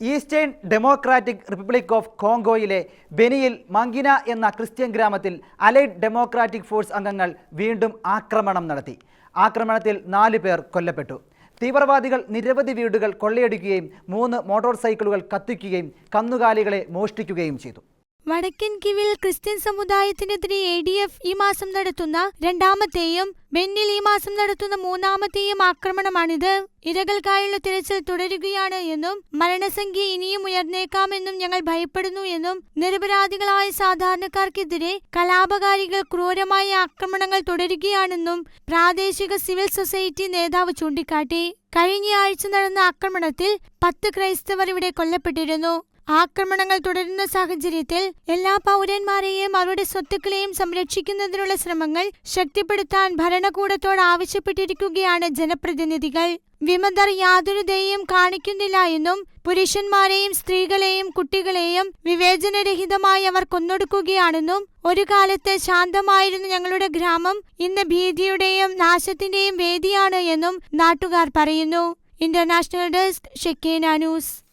Eastern democratic republic of കോങ്കോയിലെ ബെനിയിൽ Mangina എന്ന ക്രിസ്ത്യൻ ഗ്രാമത്തിൽ അലൈഡ് ഡെമോക്രാറ്റിക് ഫോഴ്സ് അംഗങ്ങൾ വീണ്ടും ആക്രമണം നടത്തി. ആക്രമണത്തിൽ നാല് പേർ കൊല്ലപ്പെട്ടു. തീവ്രവാദികൾ നിരവധി വീടുകൾ കൊള്ളയടിക്കുകയും മൂന്ന് മോട്ടോർ സൈക്കിളുകൾ കത്തിക്കുകയും കന്നുകാലികളെ മോഷ്ടിക്കുകയും ചെയ്തു. വടക്കൻ കിവിൽ ക്രിസ്ത്യൻ സമുദായത്തിനെതിരെ എ ഡി എഫ് ഈ മാസം നടത്തുന്ന രണ്ടാമത്തെയും ബെന്നിൽ ഈ മാസം നടത്തുന്ന മൂന്നാമത്തെയും ആക്രമണമാണിത്. ഇരകൾക്കായുള്ള തിരച്ചിൽ തുടരുകയാണ് എന്നും മരണസംഖ്യ ഇനിയും ഉയർന്നേക്കാമെന്നും ഞങ്ങൾ ഭയപ്പെടുന്നു എന്നും നിരപരാധികളായ സാധാരണക്കാർക്കെതിരെ കലാപകാരികൾ ക്രൂരമായ ആക്രമണങ്ങൾ തുടരുകയാണെന്നും പ്രാദേശിക സിവിൽ സൊസൈറ്റി നേതാവ് ചൂണ്ടിക്കാട്ടി. കഴിഞ്ഞയാഴ്ച നടന്ന ആക്രമണത്തിൽ പത്ത് ക്രൈസ്തവർ ഇവിടെ കൊല്ലപ്പെട്ടിരുന്നു. ആക്രമണങ്ങൾ തുടരുന്ന സാഹചര്യത്തിൽ എല്ലാ പൗരന്മാരെയും അവരുടെ സ്വത്തുക്കളെയും സംരക്ഷിക്കുന്നതിനുള്ള ശ്രമങ്ങൾ ശക്തിപ്പെടുത്താൻ ഭരണകൂടത്തോട് ആവശ്യപ്പെട്ടിരിക്കുകയാണ് ജനപ്രതിനിധികൾ. വിമതർ യാതൊരു ദയയും കാണിക്കുന്നില്ല എന്നും പുരുഷന്മാരെയും സ്ത്രീകളെയും കുട്ടികളെയും വിവേചനരഹിതമായി അവർ കൊന്നൊടുക്കുകയാണെന്നും ഒരു കാലത്ത് ശാന്തമായിരുന്ന ഞങ്ങളുടെ ഗ്രാമം ഇന്ന് ഭീതിയുടെയും നാശത്തിന്റെയും വേദിയാണ് എന്നും നാട്ടുകാർ പറയുന്നു. International desk Shekina news.